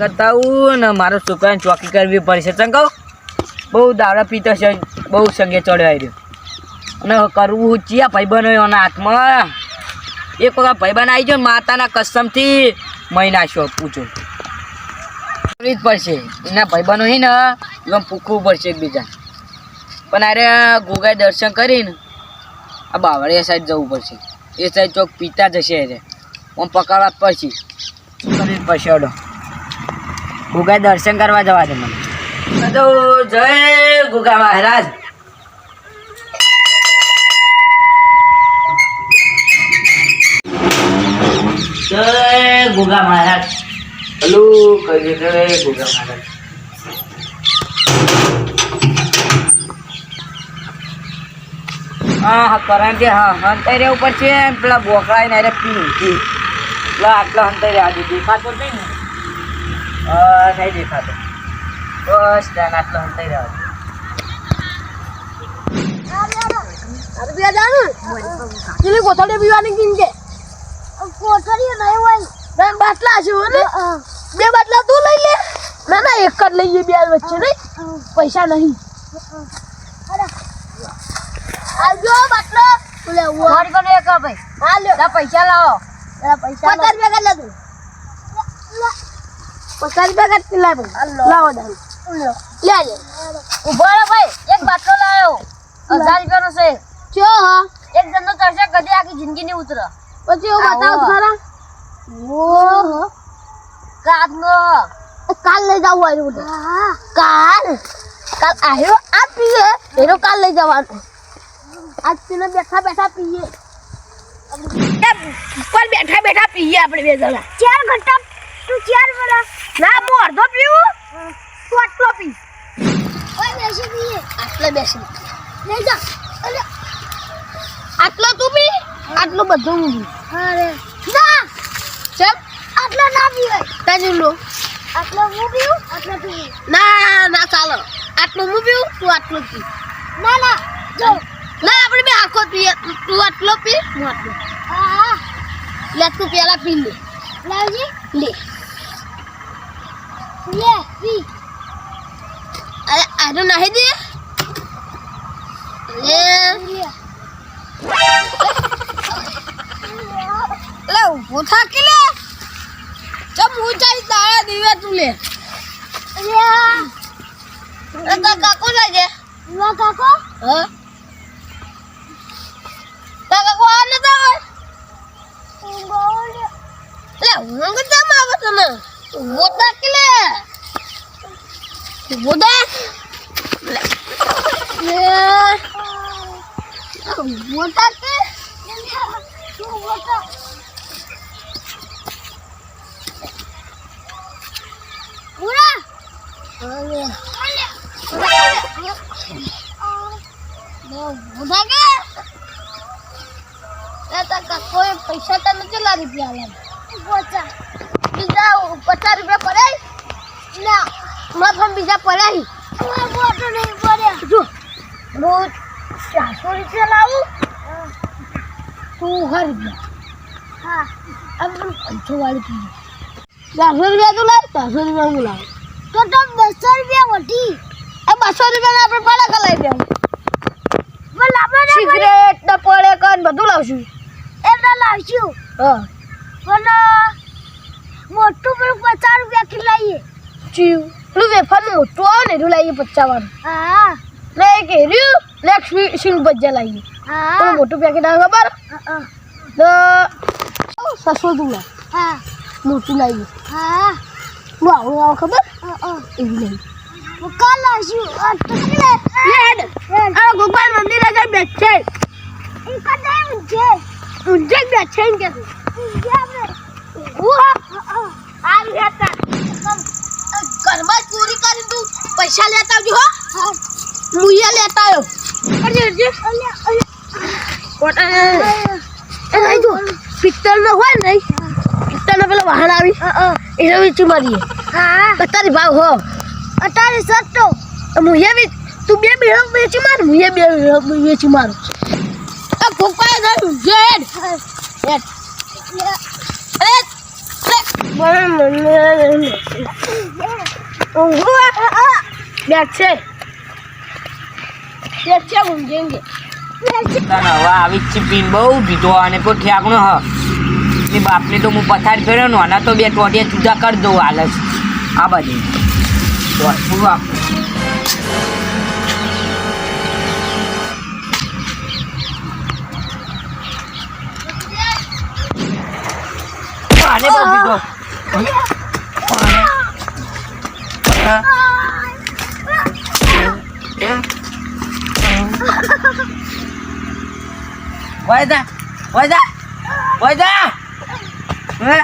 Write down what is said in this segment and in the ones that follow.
કરતા હું ને મારો છોકરાને ચોકી કરવી પડશે. ચમ બહુ દાડા પીતો છે, બહુ સંગે ચડ્યો રહ્યો અને કરવું ચિયા ભાઈબંધો એના હાથમાં. એક વખત ભાઈબંધ આવી જાય માતાના કસમથી મહિના છો પૂછો. કરવી જ પડશે. એના ભાઈબંધો હોય ને, એમ પૂખવું પડશે એકબીજા પણ અરે ગોગાએ દર્શન કરીને આ બાવળિયા સાઈડ જવું પડશે. એ સાઈડ ચોક પીતા જશે રે. આમ પકડવા પછી કરવી જ અડો ગુગા દર્શન કરવા જવા દે મને. તો જય ગુગા મહારાજ. જય ગુગા મહારાજ. હલો કહી દે જય ગુગા મહારાજ. હા હા કારણ કે હા હંતાઈ રહેવું પડશે પેલા બોકડા ને અરે પી પેલા આટલા હંતાઈ રહ્યા આજે દેખાતો નહીં ને. નહીં દેખાતો. બસ ત્યાં આટલો હંતાઈ રહ્યા બે પેલી કોથળી પીવાની કોથળી નહીં હોય. બે બાટલા છે ને? બે બાટલા તું લઈ લે. ના ના એક જ લઈએ બે વચ્ચે નહીં. પૈસા નહીં. આવજો બાટલો. લે મારી કોને એક ભાઈ હા લ્યો લા પૈસા લાવો. પચાસ રૂપિયા કેટલા લે તું. પચાસ રૂપિયા કેટલા લે ભાઈ લાવો દામ લે લે. ઊભો રહો ભાઈ. એક બાટલો લાવ્યો હજાર રૂપિયાનો છે. ચો હા. એક જણનો ચર્ચા કદી આખી જિંદગી ની ઉતરો. પછી હું બતાવ. ખરા? ઓહો. કાચનો કાલ લઈ જવું આવ્યું કાલ? કાલ આવ્યો આ પીએ એનો કાલ લઈ જવાનું. આજ પીને બેઠા બેઠા પીએ. પર બેઠા બેઠા પીએ આપણે બે જણા? ચાર ઘંટા તું ચાર વડા ના હું અડધો પીવું. તું આટલો પી. ઓય બેસી પીએ આટલો બેસી લે જા. અલે. આટલો તું પી? આટલો બધો હું પી અરે ના. ચલ. આટલો ના પીવાય. તાજુ લો. આટલો હું પીવું આટલો તું ના ના ચાલો. આટલો હું પીવું તું આટલો પી. ના ના. જો. ના આપણે બે આખો પીએ તું આટલો પી હું આટલો. લે તું પેલા પી લે. લાવજી. લે. લે પી. અરે આનો નાહી દે. લે. લે. ઊભો થાકી લે? ચમ હું જાય તારા દીવે તું લે. અરે કાકો લાગે. કાકો. હ? કાકો ન હોય લે હું કે તમ આવે તને ઊભો થાકી લે ઊભો થા લે ઊભો થાકી ઊભો થા Ura! બુધા કે કોઈ પૈસા તને કેટલા રૂપિયા લાગે બીજા પચાસ રૂપિયા પડાય? ના. મારા પણ બીજા પડાય. નહીં પડ્યા જો. હું ચારસો રૂપિયા લાવું? તું હર રૂપિયા. હા. વાળી પીએ ચારસો રૂપિયા તું લાવ ચારસો રૂપિયા હું લાવું? તો તો બસો રૂપિયા વધી આ બસો રૂપિયા આપણે પડાકા લઈ દેવું સિગરેટ ને પડે કન બધું લાવશું. લાવશું. હા પણ મોટું પેલું પચાસ રૂપિયા થી લઈએ. ચીવ પેલું વેફર મોટું આવે ને એટલું લઈએ પચાસ વાળું હા ને એ કેર્યું ને સિંગ ભજીયા લાવીએ. પેલું મોટું પેકેટ આવે ખબર? તો સસો લાવ હા. મોટું લાવીએ. હા. હું આવું આવું ખબર? એવું કાલ આ મંદિર આગળ બેઠે એ ને કે ઘરમાં ચોરી કરી તું પૈસા લેતા આવજો હો. લેતા આવ્યો. અરે અરે. કોટા એ નહીં જો પિત્તળ નો હોય ને પિત્તળનો પેલો વાહન આવી એને વેચી મારીએ હા. અત્યારે ભાવ હો. અત્યારે સસ્તો. બી તું બે બેડો વેચી માર મુએ બે વેચી મારું આ ફોકાય ગયું. બહુ પીધો અને કોઈ ઠેકણો હ. બાપને તો હું પથાર ફેર્યો ને આના તો બે ટોટિયા જુદા કરી દઉં, હાલ આ બધી વાયદા વાયદા વાયદા. હે?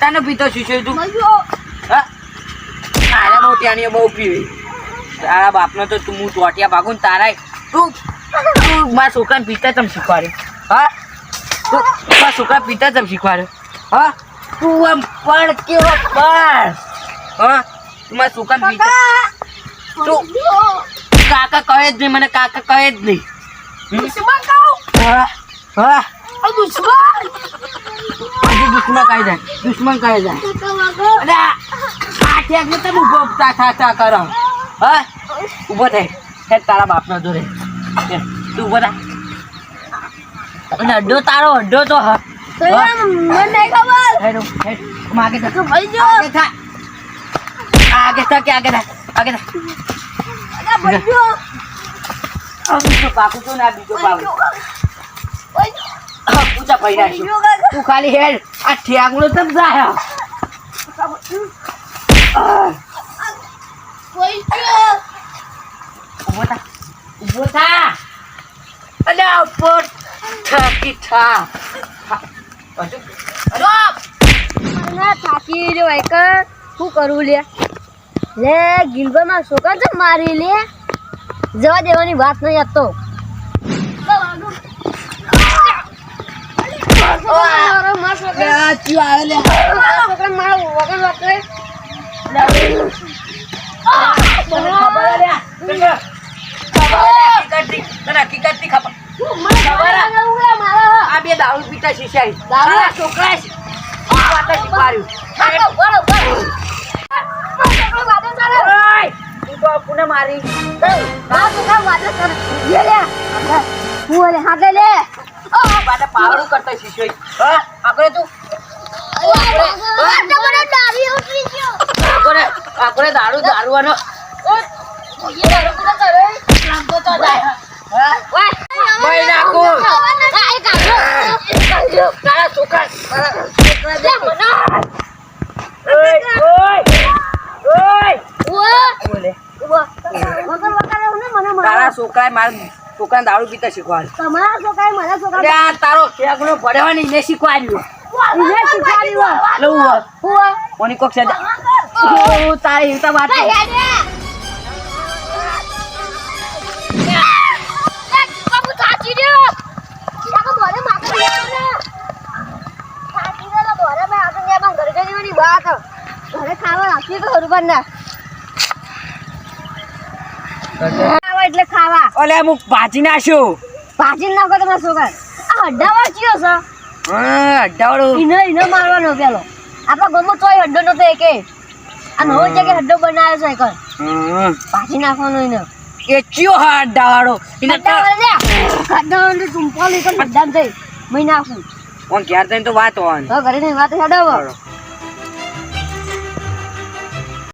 તને પીતો છે તું? હા? તારા બહુ ત્યાંની બહુ પીવી. તારા બાપનો તો તું હું ટોટિયા ભાગું ને તારા તું તું મારા છોકરાને પીતા તમ શીખવાડે. હા? તું મારા છોકરા પીતા તમ શીખવાડ્યો હા? તું આમ પણ કેવો પણ હા? તું મારા છોકરાને પીતા તું કાકા કહે જ નહીં મને કાકા કહે જ નહીં. હા હા હજુ દુશ્મન? કહી જાય દુશ્મન કહી જાય. અરે આ ઠેક ને તમે ઊભો તા થા થા કરો. હા? ઊભો થાય હે તારા બાપનો હે, તું ઊભો થા. અને અડ્ડો તારો અડ્ડો તો હા. હેડો હેડ. તું આગે થા. આગે થા. આગે થા કે આગે થા? આગે થા. આ બીજો પાકું તો ના બીજો પાકું પૂજા પડી નાખ્યો તું ખાલી હેડ. આ ઠેકડો તમ જાય? ઊભો થા. ઊભો થા. અલે ઉપર થાકી શું કરવું લે? લે ગિલબરમાં છોકરા છે મારી લે. જવા દેવાની વાત નહીં આપતો છોકરા તું તો કોને મારી? બાને પાવડું કરતો શીશોઈ. હા? આપણે તું? આપણે આપણે દારૂ દારૂવાનો. હા ઓય ઓય બોલે તારા છોકરાએ મારા છોકરાને દારૂ પીતા શીખવાડ્યું તમારા છોકરાએ મારા છોકરા તારો ખેગડો પડ્યો ને એને શીખવાડ્યું. એને શીખવાડ્યું લઉં હોત. હું કોની કોક છે તારી હિંસા વાત ઘરે ખાવા રાખી તો હરબર ના. એટલે ખાવા. ઓલે હું ભાજી નાખ્યો. ભાજી નાખો તમારા છોકરા આ અડ્ડા વાંચ્યો છે? હા અઢાવડું ઈને ઈને મારવાનો પેલો. આપણા ગામમાં તોય હડ્ડો નતો એકે. આ નવો જગ્યાએ હડ્ડો બનાવ્યો છે એક. ભાજી નાખવાનો એને એ ચિયો હા અઢાવાળો એને હડ્ડા વાળા લે. હડ્ડા વાળા ચુંપો લઈ હડ્ડા થઈ મહિના આખું કોણ ઘેર જઈને તો વાત હોવાની તો ઘરે નહીં વાત. ચાલો.